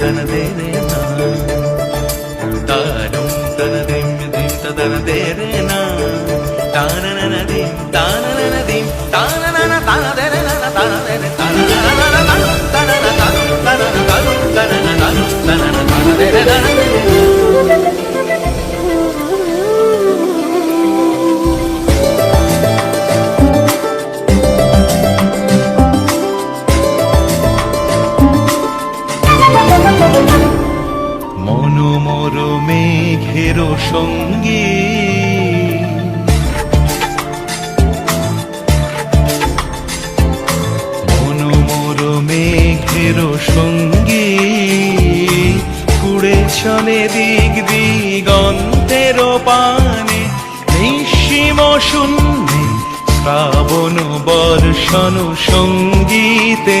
ధనదేరేనా తారం ధనదేం దిం తదనదేరేనా తానననదిం తానననదిం తాననన মনোমর মেঘের সঙ্গী। মনোমর মেঘের সঙ্গী। উড়ে চলে দিক দিগন্তের পানে নিঃসীম শূন্যে শ্রাবণ বর্ষণ সঙ্গীতে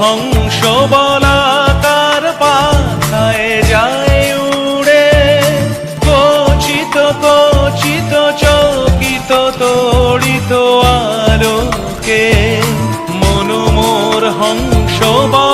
হংস বলাকার পাথায় যায় উড়ে। কচিত কচিত চকিত তড়িত আলোকে মনোমোর হংস বলাকার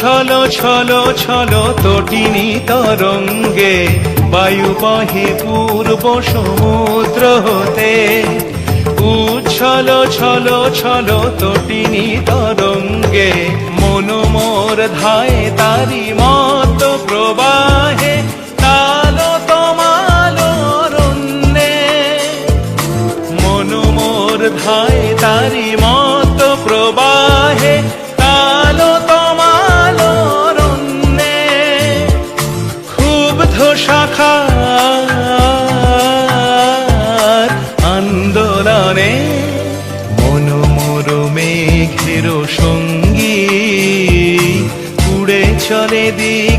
উচ্ছল ছল ছল তটিনী তরঙ্গে, বায়ু বহে পূর্ব সমুদ্র হতে। উচ্ছল, ছল ছল তটিনী তরঙ্গে মনোমোর ধায় তারি মত প্রবাহে, তাল তমাল অরণ্যে মনোমোর ধায় তারি মত সঙ্গী উড়ে চলে দিন